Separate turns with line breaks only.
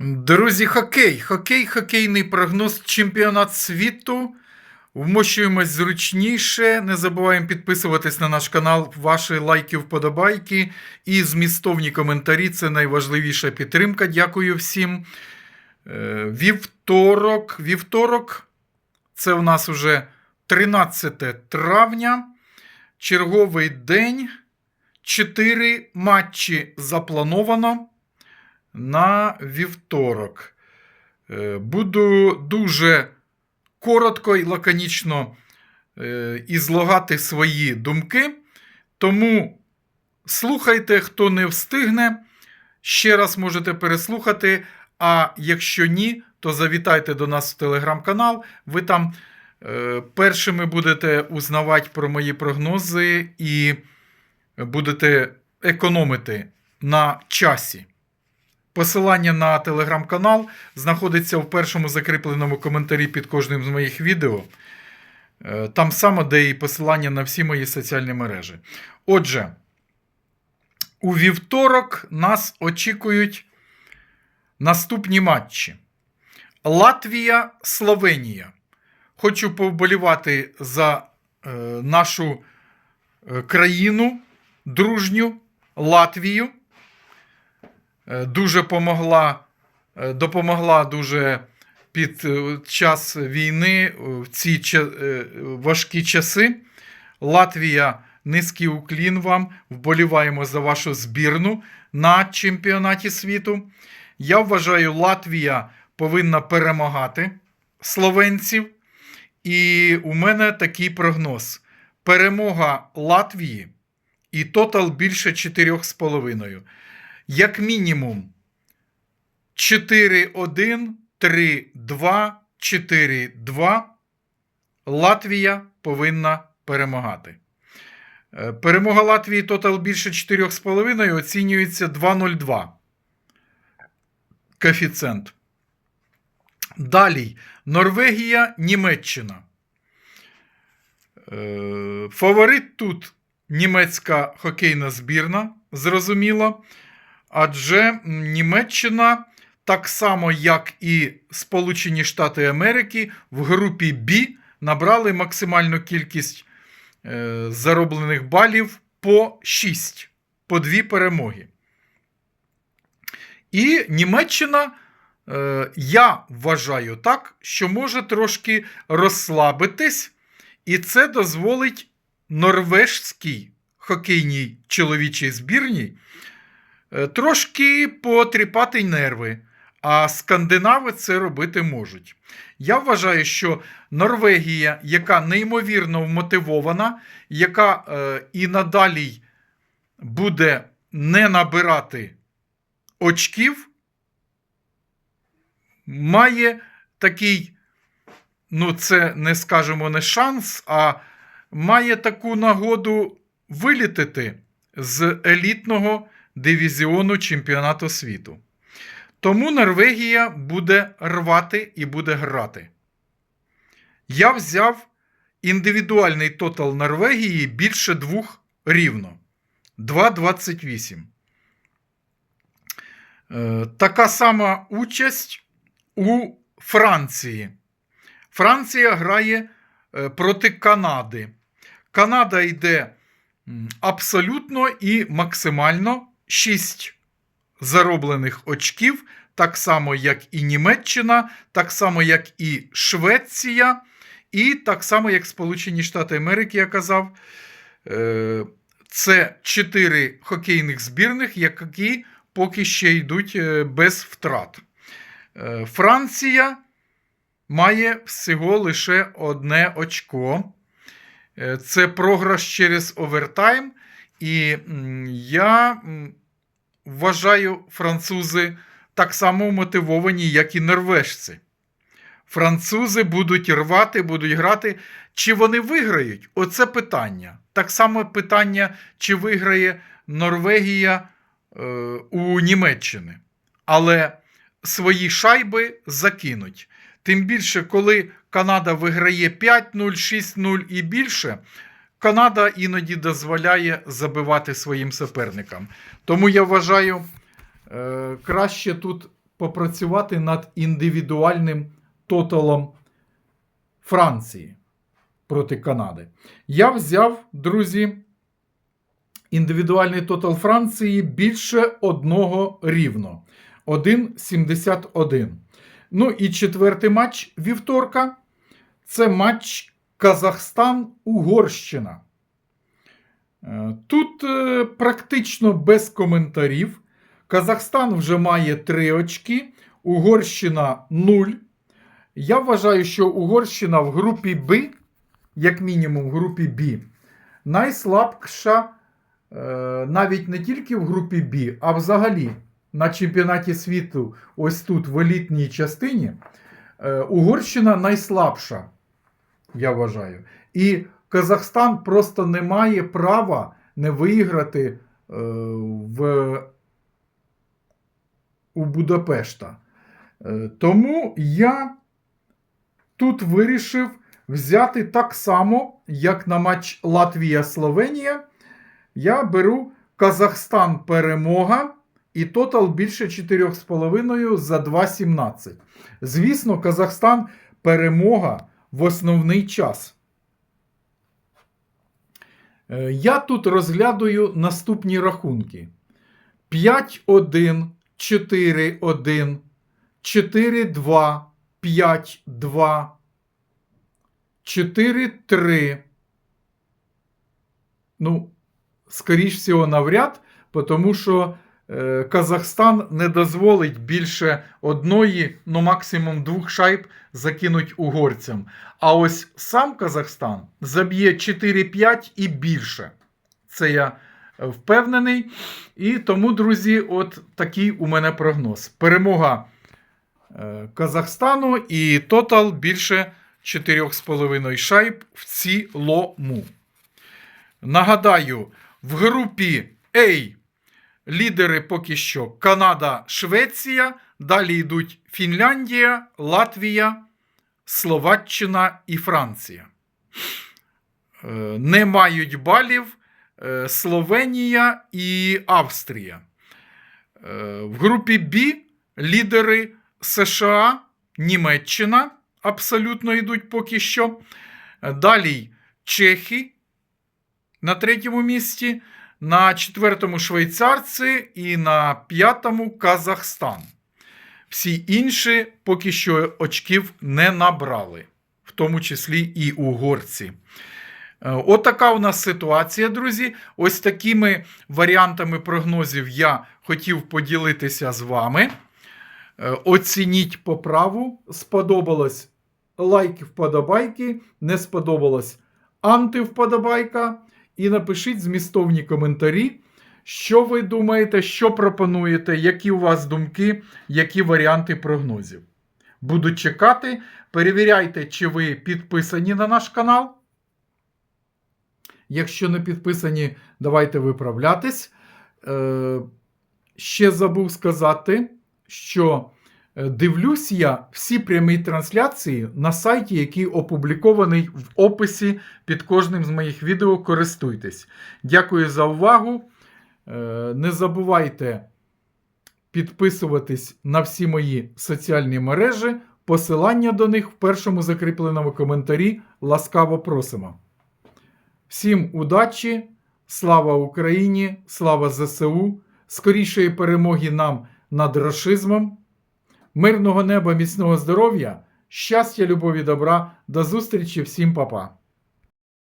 Друзі, хокей. Хокей, хокейний прогноз, чемпіонат світу. Вмощуємось зручніше. Не забуваємо підписуватись на наш канал, ваші лайки, вподобайки і змістовні коментарі. Це найважливіша підтримка. Дякую всім. Е, Вівторок. Вівторок. Це у нас уже 13 травня. Черговий день. Чотири матчі заплановано на вівторок. Е, Буду дуже коротко і лаконічно е, ізлагати свої думки. Тому слухайте, хто не встигне. Ще раз можете переслухати. А якщо ні, то завітайте до нас в телеграм-канал. Ви там е, першими будете узнавати про мої прогнози і будете економити на часі. Посилання на телеграм-канал знаходиться в першому закріпленому коментарі під кожним з моїх відео. Е, Там саме де і посилання на всі мої соціальні мережі. Отже, у вівторок нас очікують наступні матчі: Латвія, Словенія. Хочу повболівати за е, нашу е, країну дружню Латвію. Е, дуже помогла, е, допомогла дуже під е, час війни в ці важкі часи. Латвія, низький уклін вам. Вболіваємо за вашу збірну на чемпіонаті світу. Я вважаю, Латвія повинна перемагати словенців. І у мене такий прогноз: перемога Латвії і тотал більше 4,5 як мінімум 4-1, 3-2, 4-2 Латвія повинна перемагати. Е, Перемога Латвії тотал більше 4,5 оцінюється 2,02 коефіцієнт. Далі Норвегія, Німеччина. Е, Фаворит тут німецька хокейна збірна, зрозуміло. Адже Німеччина, так само як і Сполучені Штати Америки, в групі Б набрали максимальну кількість е, зароблених балів по 6, по 2 перемоги. І Німеччина, е, я вважаю так, що може трошки розслабитись, і це дозволить норвежській хокейній чоловічій збірній трошки потріпати нерви. А скандинави це робити можуть. Я вважаю, що Норвегія, яка неймовірно вмотивована, яка е, і надалі буде не набирати очків, має такий, ну, це не скажемо не шанс, а має таку нагоду вилітити з елітного дивізіону чемпіонату світу. Тому Норвегія буде рвати і буде грати. Я взяв індивідуальний тотал Норвегії більше двох рівно. 2,28. Е, Така сама участь у Франції. Франція грає е, проти Канади. Канада йде абсолютно і максимально 6 зароблених очків, так само, як і Німеччина, так само, як і Швеція, і так само, як Сполучені Штати Америки, я казав. Е, Це 4 хокейних збірних, які поки ще йдуть е, без втрат. Е, Франція має всього лише одне очко. Це програш через овертайм. І я вважаю, французи так само мотивовані, як і норвежці. Французи будуть рвати, будуть грати. Чи вони виграють? Оце питання. Так само питання, чи виграє Норвегія е, у Німеччини. Але свої шайби закинуть. Тим більше, коли Канада виграє 5-0, 6-0 і більше, Канада іноді дозволяє забивати своїм суперникам. Тому я вважаю, е, краще тут попрацювати над індивідуальним тоталом Франції проти Канади. Я взяв, друзі, індивідуальний тотал Франції більше одного рівно. 1,71. Ну і четвертий матч вівторка. Це матч Казахстан-Угорщина. Е, Тут е, практично без коментарів. Казахстан вже має 3 очки, Угорщина 0. Я вважаю, що Угорщина в групі Б, як мінімум в групі Б, найслабша е, навіть не тільки в групі Б, а взагалі на чемпіонаті світу, ось тут в елітній частині, Угорщина найслабша, я вважаю. І Казахстан просто не має права не виграти е, в, у Будапешта. Е, тому я тут вирішив взяти так само, як на матч Латвія-Словенія. Я беру Казахстан перемога і тотал більше 4,5 за 2,17. Звісно, Казахстан перемога в основний час. Е, Я тут розглядаю наступні рахунки: 5-1, 4-1, 4-2, 5-2, 4-3. Ну, скоріш всього, навряд, тому що Казахстан не дозволить більше одної, ну максимум двох шайб закинуть угорцям. А ось сам Казахстан заб'є 4-5 і більше. Це я е, впевнений. І тому, друзі, от такий у мене прогноз. Перемога е, Казахстану і тотал більше 4,5 шайб в цілому. Нагадаю, в групі А лідери поки що Канада, Швеція. Далі йдуть Фінляндія, Латвія, Словаччина і Франція. Е, Не мають балів е, Словенія і Австрія. Е, В групі Б лідери США, Німеччина абсолютно йдуть поки що. Далі Чехи на третьому місці, на четвертому швейцарці і на п'ятому Казахстан. Всі інші поки що очків не набрали, в тому числі і угорці. Е, От така у нас ситуація, друзі. Ось такими варіантами прогнозів я хотів поділитися з вами. Е, Оцініть поправу. Сподобалось лайк, вподобайки, не сподобалось антивподобайка. І напишіть змістовні коментарі, що ви думаєте, що пропонуєте, які у вас думки, які варіанти прогнозів. Буду чекати. Перевіряйте, чи ви підписані на наш канал. Якщо не підписані, давайте виправлятись. Е, ще забув сказати, що дивлюсь я всі прямі трансляції на сайті, який опублікований в описі під кожним з моїх відео. Користуйтесь. Дякую за увагу. Е, Не забувайте підписуватись на всі мої соціальні мережі. Посилання до них в першому закріпленому коментарі ласкаво просимо. Всім удачі, слава Україні, слава ЗСУ, скорішої перемоги нам над рашизмом, мирного неба, міцного здоров'я, щастя, любові, добра, до зустрічі всім, па-па.